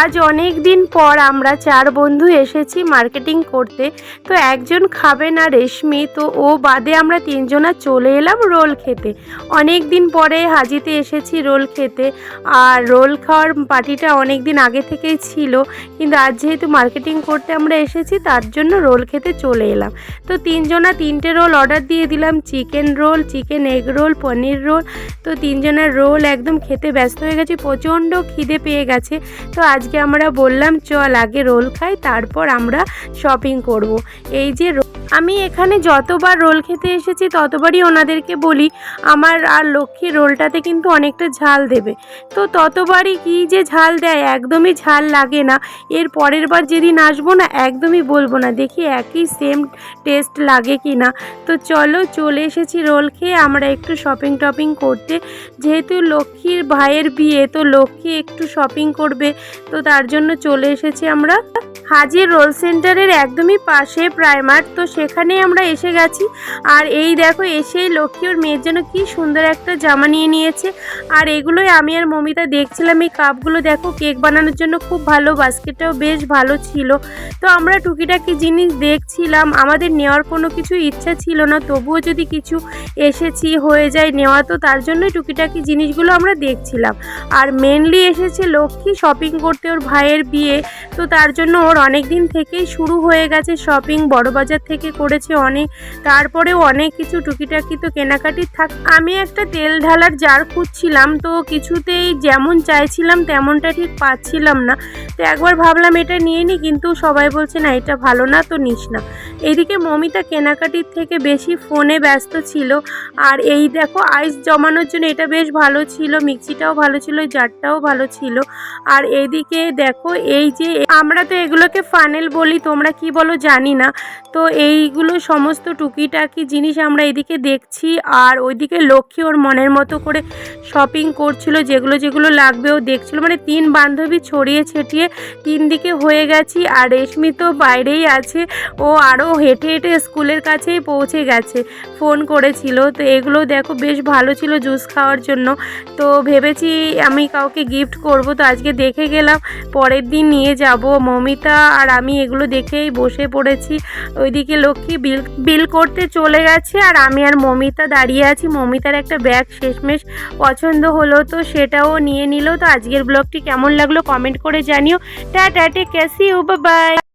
আজ অনেক দিন পর আমরা চার বন্ধু এসেছি মার্কেটিং করতে। তো একজন খাবে না রেশমি, তো ও বাদে আমরা তিনজনা চলে এলাম রোল খেতে। অনেক দিন পরে হাজিতে এসেছি রোল খেতে। আর রোল খাওয়ার পার্টিটা অনেক দিন আগে থেকেই ছিল। কিন্তু আজ যেহেতু মার্কেটিং করতে আমরা এসেছি, তার জন্য রোল খেতে চলে এলাম। তো তিনজনা তিনটে রোল অর্ডার দিয়ে দিলাম। Chicken roll, chicken egg roll, paneer roll. তো তিনজনের রোল একদম খেতে ব্যস্ত হয়ে গেছে, প্রচণ্ড খিদে পেয়ে গেছে। তো আজকে আমরা বললাম চল আগে রোল খাই তারপর আমরা শপিং করব। এই যে আমি এখানে যতবার রোল খেতে এসেছি, ততবারই ওনাদেরকে বলি, আমার আর লক্ষ্মী রোলটাতে কিন্তু অনেকটা ঝাল দেবে। তো ততবারই কি যে ঝাল দেয়, একদমই ঝাল লাগে না। এর পরের বার যেদিন আসব না, একদমই বলব না, দেখি একই সেম টেস্ট লাগে কি না তো চলো, চলে এসেছি রোল খেয়ে, আমরা একটু শপিং টপিং করতে। যেহেতু লক্ষ্মীর ভাইয়ের বিয়ে, তো লক্ষ্মী একটু শপিং করবে, তো তার জন্য চলে এসেছি আমরা। হাজির রোল সেন্টারের একদমই পাশে প্রাইমার তো সেখানে আমরা এসে গেছি। আর এই দেখো এসেই লক্ষ্মী ওর মেয়ের জন্য কি সুন্দর একটা জামা নিয়ে নিয়েছে। আর এগুলোই আমি আর মমিতা দেখছিলাম, এই কাপগুলো দেখো, কেক বানানোর জন্য খুব ভালো, বাস্কেটটাও বেশ ভালো ছিল। তো আমরা টুকিটাকি জিনিস দেখছিলাম, আমাদের নেওয়ার কোনো কিছু ইচ্ছা ছিল না, তবুও যদি কিছু এসেছি, হয়ে যায় নেওয়া, তো তার জন্যই টুকিটাকি জিনিসগুলো আমরা দেখছিলাম। আর মেনলি এসেছে লক্ষ্মী শপিং করতে ওর ভাইয়ের বিয়ে, তো তার জন্য ওর অনেক দিন থেকেই শুরু হয়ে গেছে শপিং বড়বাজার থেকে করেছে অনেক, তারপরেও অনেক কিছু টুকিটাকি তো কেনাকাটি থাক। আমি একটা তেল ঢালার জার খুঁজছিলাম, তো কিছুতেই যেমন চাইছিলাম তেমনটা ঠিক পাচ্ছিলাম না। তো একবার ভাবলাম এটা নিয়ে নিই কিন্তু সবাই বলছে, না, এটা ভালো না, তো নিস না। এদিকে মমিতা কেনাকাটির থেকে বেশি ফোনে ব্যস্ত ছিল। আর এই দেখো, আইস জমানোর জন্য এটা বেশ ভালো ছিল, মিক্সিটাও ভালো ছিল জারটাও ভালো ছিল। আর এইদিকে দেখো, এই যে আমরা তো এগুলোকে ফানেল বলি, তোমরা কি বলো জানি না। তো এইগুলো সমস্ত টুকিটাকি জিনিস আমরা এদিকে দেখছি, আর ওইদিকে লক্ষ্মী ওর মনের মতো করে শপিং করছিল, যেগুলো যেগুলো লাগবে ও দেখছিল। মানে তিন বান্ধবী ছড়িয়ে ছিটিয়ে তিন দিকে হয়ে গেছি, আর রেশমি তো বাইরেই আছে। ও আরও হেঁটে হেঁটে স্কুলের কাছেই পৌঁছে গেছে ফোন করেছিল। তো এগুলো দেখো বেশ ভালো ছিল জুস খাওয়ার জন্য। তো ভেবেছি আমি কাউকে গিফট করব, তো আজকে দেখে গেলাম, পরের দিন নিয়ে যাব। মমিতা আর আমি এগুলো দেখেই বসে পড়েছি। ওইদিকে লক্ষ্মী বিল বিল করতে চলে গেছে, আর আমি আর মমিতা দাঁড়িয়ে আছি। মমিতার একটা ব্যাগ শেষমেশ পছন্দ হলো, তো সেটাও নিয়ে নিল। তো আজকের ব্লগটি কেমন লাগল কমেন্ট করে জানিও। টা টেক কেসি ও বাই